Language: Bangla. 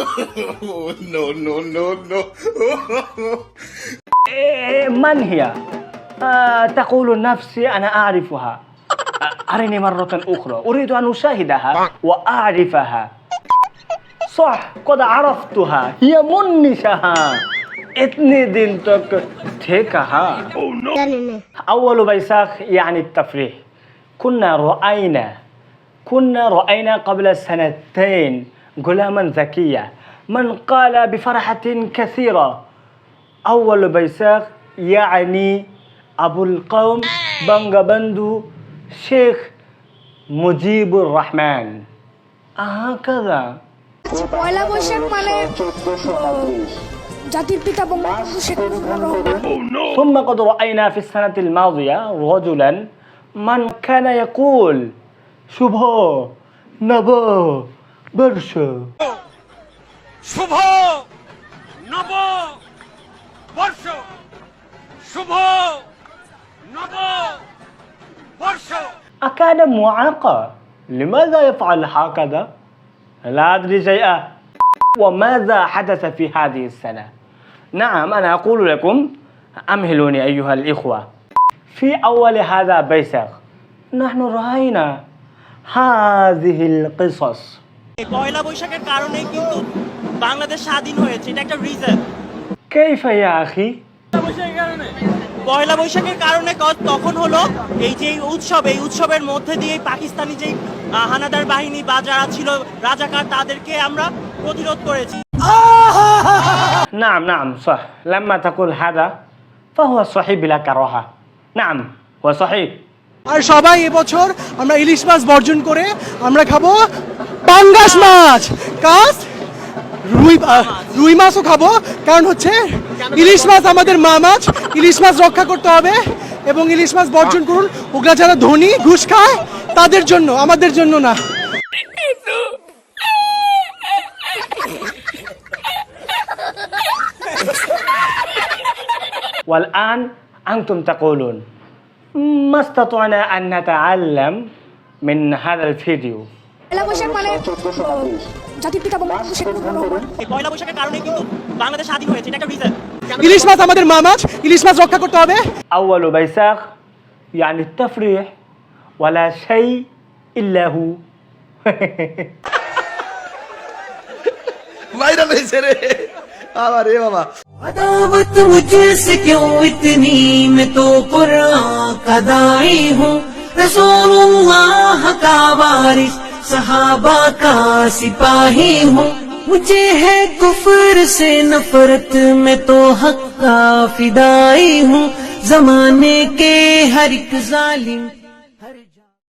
no, no, no, no. إيه، من هي؟ آه تقول نفسي أنا أعرفها أرني مرة أخرى أريد أن أشاهدها وأعرفها صح قد عرفتها هي منشها اتني دينتك تيكها أول بيساخ يعني التفريح كنا رأينا كنا رأينا قبل سنتين غلاما ذكيا من قال بفرحة كثيرة أول بيساخ يعني أبو القوم بنغبندو شيخ مجيب الرحمن هكذا পয়লা বৈশাখ মানে জাতির পিতা বঙ্গবন্ধু শেখ মুজিবুর রহমান ثم قد رأينا في السنة الماضية رجلا من كان يقول شبه نبا برشا শুভ নব বর্ষ শুভ নব বর্ষ أكان معاقا لماذا يفعل هكذا؟ لا أدري شيئا وماذا حدث في هذه السنة؟ نعم أنا أقول لكم أمهلوني أيها الإخوة في أول هذا بيسخ نحن رأينا هذه القصص এই পয়লা বৈশাখের কারণে কিন্তু বাংলাদেশ স্বাধীন হয়েছে এটা একটা রিজন كيف يا أخي؟ পয়লা বৈশাখের কারণে ক- তখন হলো এই যে এই উৎসব এই উৎসবের মধ্যে দিয়ে এই পাকিস্তানি যে আহ, হানাদার বাহিনী বা যারা ছিল রাজাকার তাদেরকে আমরা প্রতিরোধ করেছি نعم نعم صح لما تقول هذا فهو صحيح بلا كراهة نعم هو صحيح আর সবাই এবছর আমরা ইলিশ মাছ বর্জন করে আমরা খাবো পাঙ্গাস মাছ কাজ রুই আহ, রুই মাছও খাবো কারণ হচ্ছে ইলিশ মাছ আমাদের মা মাছ ইলিশ মাছ রক্ষা করতে হবে এবং ইলিশ মাছ বর্জন করুন ওগুলা যারা ধনী ঘুষ খায় তাদের জন্য আমাদের জন্য না والآن أنتم تقولون ما استطعنا أن نتعلم من هذا الفيديو পয়লা বৈশাখ মানে জাতির পিতা বঙ্গবন্ধু শেখ মুজিবুর রহমান পয়লা বৈশাখের কারণে কিন্তু বাংলাদেশ স্বাধীন হয়েছে এটা একটা রিজন ইলিশ মাছ আমাদের মা মাছ ইলিশ মাছ রক্ষা করতে হবে। আউয়ালু বাইসাখ يعني التفريح ولا شيء إلا هو ভাইরাল হয়েছে রে। আবার রে বাবা। عداوت مجھ سے کیوں اتنی میں تو قرآن کا دائی ہوں رسول اللہ صحابہ کا سپاہی ہوں۔ مجھے ہے کفر سے نفرت، میں تو حق کا فدائی ہوں۔ زمانے کے ہر ایک ظالم